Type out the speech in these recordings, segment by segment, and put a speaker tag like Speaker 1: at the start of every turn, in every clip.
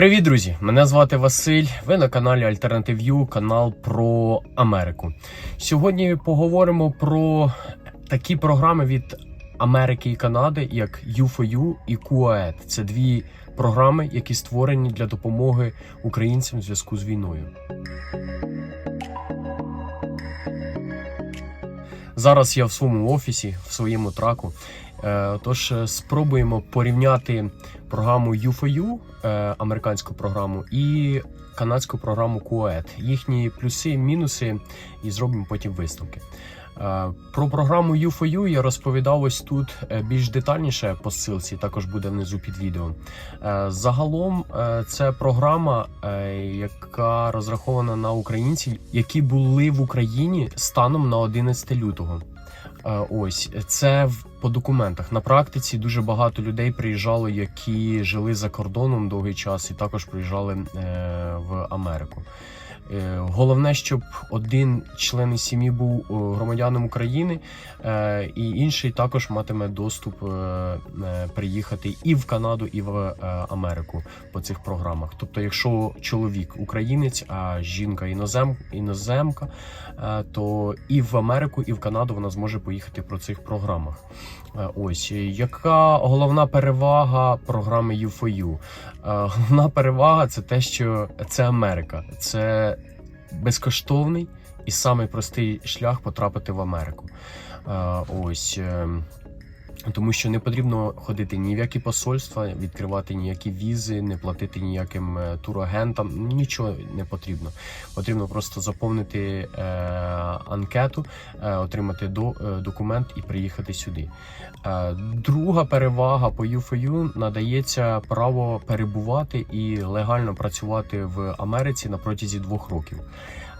Speaker 1: Привіт, друзі! Мене звати Василь. Ви на каналі Alternative канал про Америку. Сьогодні поговоримо про такі програми від Америки і Канади, як U4U і QAED. Це дві програми, які створені для допомоги українцям в зв'язку з війною. Зараз я в своєму офісі, в своєму траку. Е, Тож е, спробуємо порівняти програму U4U, е, американську програму, і канадську програму QAED. Їхні плюси, мінуси, і зробимо потім висновки. Про програму U4U я розповідав ось тут більш детальніше по ссылці, також буде внизу під відео. Загалом це програма, яка розрахована на українців, які були в Україні станом на 11 лютого. Ось це в- по документах. На практиці дуже багато людей приїжджало, які жили за кордоном довгий час, і також приїжджали е, в Америку. Е, Головне, щоб один член сім'ї був е, громадянином України, е, і інший також матиме доступ приїхати і в Канаду, і в Америку по цих програмах. Тобто, якщо чоловік українець, а жінка інозем, іноземка, то і в Америку, і в Канаду вона зможе поїхати по цих програмах. Ось яка головна перевага програми U4U? Е, Головна перевага це те, що це Америка, це безкоштовний і самий простий шлях потрапити в Америку. Ось. Тому що не потрібно ходити ні в які посольства, відкривати ніякі візи, не платити ніяким е, турагентам. Нічого не потрібно. Потрібно просто заповнити е, анкету, е, отримати до, е, документ і приїхати сюди. Е, Друга перевага по U4U надається право перебувати і легально працювати в Америці на протязі двох років.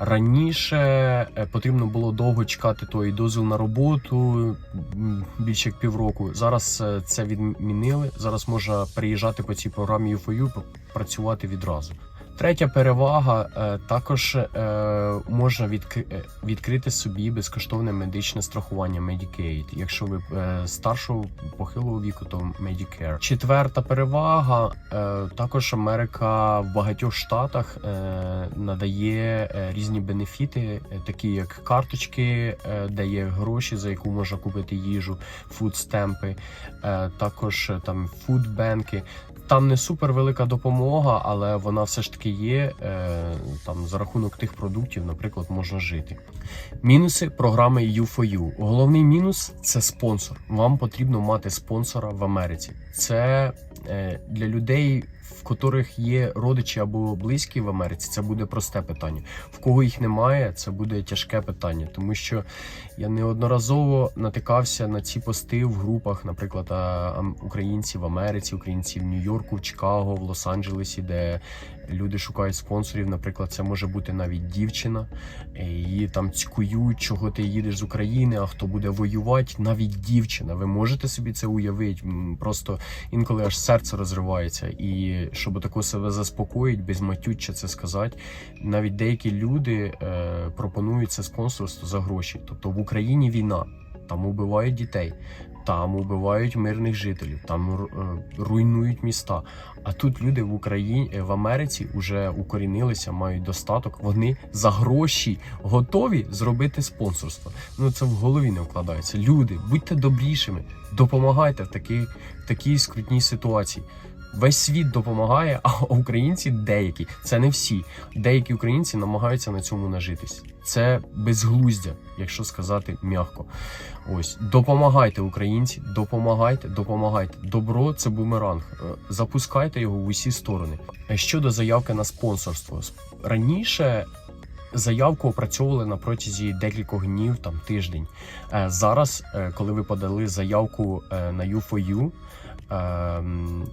Speaker 1: Раніше е, потрібно було довго чекати той дозвіл на роботу більше як півроку. Зараз е, це відмінили. Зараз можна приїжджати по цій програмі U4U, працювати відразу. Третя перевага е, також е, можна е, відкрити собі безкоштовне медичне страхування Medicaid. Якщо ви старшого похилого віку, то Medicare. Четверта перевага також Америка в багатьох штатах надає різні бенефіти, такі як карточки, е, дає гроші, за яку можна купити їжу, фудстемпи, також там фудбенки. Там не супер велика допомога, але вона все ж таки є. Е, там за рахунок тих продуктів, наприклад, можна жити. Мінуси програми U4U. Головний мінус це спонсор. Вам потрібно мати спонсора в Америці. Це е, для людей, в котрих є родичі або близькі в Америці. Це буде просте питання. В кого їх немає, це буде тяжке питання, тому що я неодноразово натикався на ці пости в групах, наприклад, українців в Америці, українці в Нью-Йорку, в Чикаго, в Лос-Анджелесі, де люди шукають спонсорів. Наприклад, це може бути навіть дівчина, е, її там цькують, чого ти їдеш з України, а хто буде воювати, навіть дівчина. Ви можете собі це уявити? Просто інколи аж серце розривається. І щоб тако себе заспокоїть, без матюча це сказати, навіть деякі люди е, пропонують це спонсорство за гроші. Тобто в Україні війна, там убивають дітей, там убивають мирних жителів, там е, руйнують міста. А тут люди в Україні е, в Америці вже укорінилися, мають достаток. Вони за гроші готові зробити спонсорство. Ну це в голові не вкладається. Люди, будьте добрішими, допомагайте в такій, в такій скрутній ситуації. Весь світ допомагає, а українці деякі, це не всі. Деякі українці намагаються на цьому нажитись. Це безглуздя, якщо сказати м'яко. Ось допомагайте українці, допомагайте, допомагайте. Добро це бумеранг. Е, Запускайте його в усі сторони. Е, Щодо заявки на спонсорство, раніше. Заявку опрацьовували на протязі декількох днів, там тиждень. Е, Зараз, коли ви подали заявку на U4U, ем,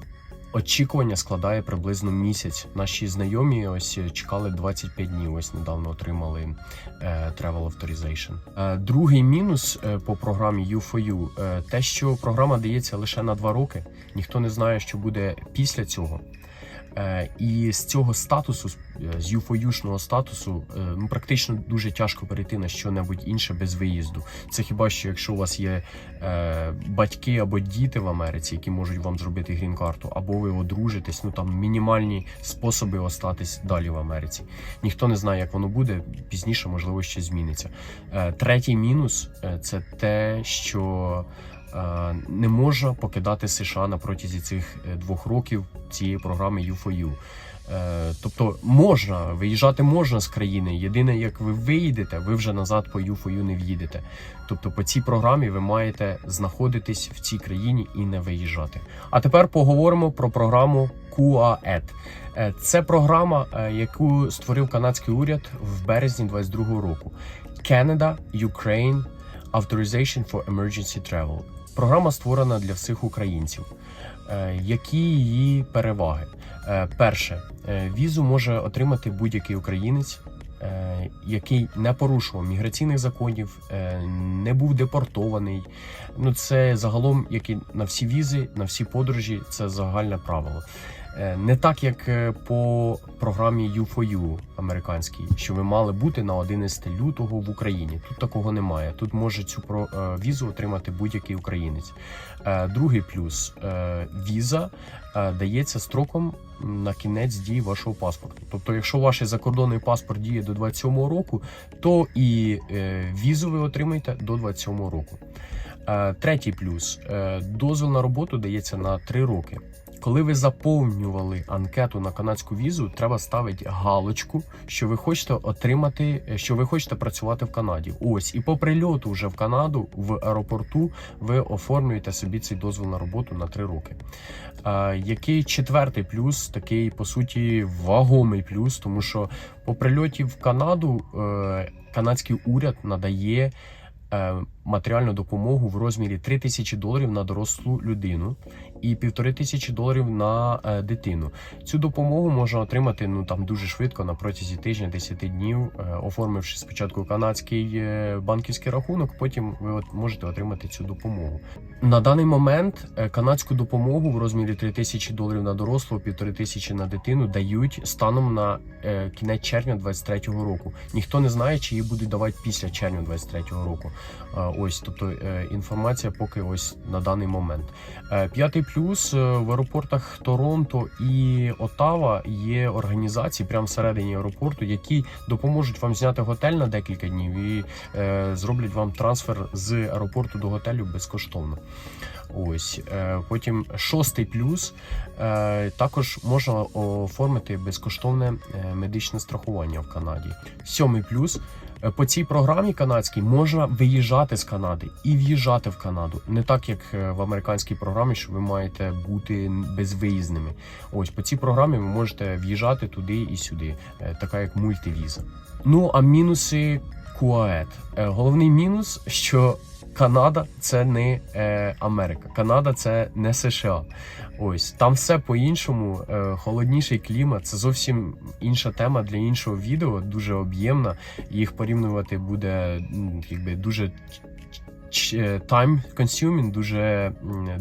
Speaker 1: очікування складає приблизно місяць. Наші знайомі ось чекали 25 днів. Ось недавно отримали е, Travel Authorization. Е, Другий мінус е, по програмі U4U е, те, що програма дається лише на 2 роки. Ніхто не знає, що буде після цього. Е, І з цього статусу, з- е, юфоюшного статусу, е, ну практично дуже тяжко перейти на що-небудь інше без виїзду. Це хіба що якщо у вас є е, батьки або діти в Америці, які можуть вам зробити грін-карту, або ви одружитесь, ну там мінімальні способи остатись далі в Америці. Ніхто не знає, як воно буде. Пізніше, можливо, ще зміниться. Е, третій мінус це те, що не можна покидати США на протязі цих е, двох років цієї програми U4U. Е, Тобто можна виїжджати можна з країни. Єдине, як ви виїдете, ви вже назад по U4U не в'їдете. Тобто по цій програмі ви маєте знаходитись в цій країні і не виїжджати. А тепер поговоримо про програму QAED. Е, Це програма, е, яку створив канадський уряд в березні 2022 року. Canada, Ukraine Authorization for Emergency Travel. Програма створена для всіх українців. Е, Які її переваги? Е, Перше, е, візу може отримати будь-який українець, який не порушував міграційних законів, е, не був депортований. Ну це загалом, як на всі візи, на всі подорожі, це загальне правило. Е, Не так, як е, по програмі U4U американській, що ви мали бути на 11 лютого в Україні. Тут такого немає. Тут може цю візу отримати будь-який українець. Другий плюс віза дається строком на кінець дії вашого паспорту. Тобто, якщо ваш закордонний паспорт діє до 27-го року, то і е, візу ви отримаєте до 27-го року. Е, Третій плюс Е, дозвіл на роботу дається на 3 роки. Коли ви заповнювали анкету на канадську візу, треба ставити галочку, що ви хочете отримати, що ви хочете працювати в Канаді. Ось і по прильоту вже в Канаду в аеропорту ви оформлюєте собі цей дозвіл на роботу на 3 роки. Е, який четвертий плюс, такий по суті вагомий плюс, тому що по прильоті в Канаду е, канадський уряд надає. е, Матеріальну допомогу в розмірі 3 тисячі доларів на дорослу людину і півтори тисячі доларів на е, дитину. Цю допомогу можна отримати ну там дуже швидко на протязі тижня 10 днів, е, оформивши спочатку канадський е, банківський рахунок. Потім ви от можете отримати цю допомогу. На даний момент канадську допомогу в розмірі 3 тисячі доларів на дорослого, півтори тисячі на дитину дають станом на кінець червня 23-го року. Ніхто не знає, чи її будуть давати після червня 23-го року. Ось, тобто інформація поки ось на даний момент. П'ятий плюс е, в аеропортах Торонто і Отава є організації прямо всередині аеропорту, які допоможуть вам зняти готель на декілька днів і е, зроблять вам трансфер з аеропорту до готелю безкоштовно. Ось е, потім шостий плюс е, також можна оформити безкоштовне медичне страхування в Канаді. Сьомий плюс. Е, По цій програмі канадській можна виїжджати з Канади і в'їжджати в Канаду, не так як е, в американській програмі, що ви маєте бути безвиїзними. Ось по цій програмі ви можете в'їжджати туди і сюди, е, така як мультивіза. Ну а мінуси Куает. Е, Головний мінус, що Канада це не е, Америка. Канада це не США. Ось там все по-іншому. Е, холодніший клімат. Це зовсім інша тема для іншого відео, дуже об'ємна. Їх порівнювати буде якби дуже е, time consuming, дуже,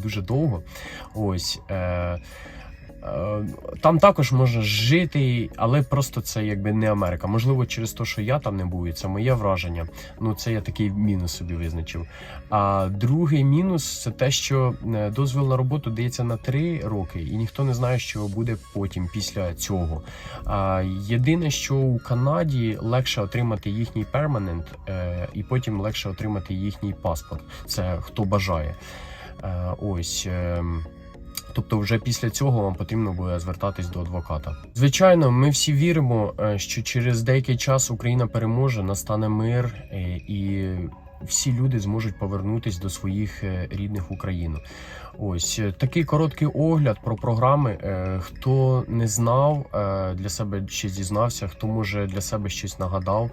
Speaker 1: дуже довго. Ось. Е, там також можна жити, але просто це якби не Америка. Можливо, через те, що я там не був, і це моє враження. Ну, це я такий мінус собі визначив. А другий мінус це те, що е, дозвіл на роботу дається на три роки, і ніхто не знає, що буде потім після цього. А, єдине, що у Канаді легше отримати їхній перманент, е, і потім легше отримати їхній паспорт. Це хто бажає. Е, ось. Тобто, вже після цього вам потрібно буде звертатись до адвоката. Звичайно, ми всі віримо, е, що через деякий час Україна переможе, настане мир е, і всі люди зможуть повернутися до своїх е, рідних Україну. Ось е, такий короткий огляд про програми. Е, Хто не знав е, для себе ще дізнався, хто може для себе щось нагадав.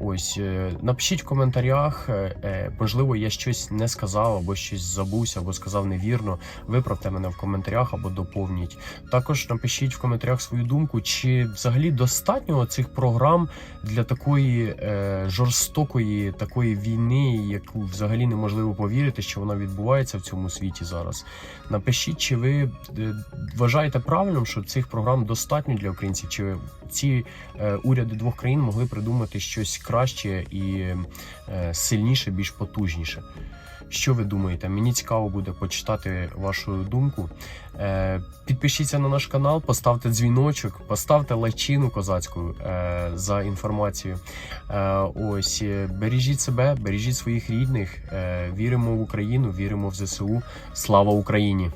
Speaker 1: Ось напишіть в коментарях. Можливо, я щось не сказав, або щось забувся, або сказав невірно. Виправте мене в коментарях або доповніть. Також напишіть в коментарях свою думку, чи взагалі достатньо цих програм для такої жорстокої такої війни, яку взагалі неможливо повірити, що вона відбувається в цьому світі зараз. Зараз. Напишіть, чи ви е, вважаєте правильним, що цих програм достатньо для українців, чи ці е, уряди двох країн могли придумати щось краще і е, сильніше, більш потужніше. Що ви думаєте? Мені цікаво буде почитати вашу думку. Е, підпишіться на наш канал, поставте дзвіночок, поставте лайчину козацьку е, за інформацію. Е, ось бережіть себе, бережіть своїх рідних. Віримо в Україну, віримо в ЗСУ. Слава Україні!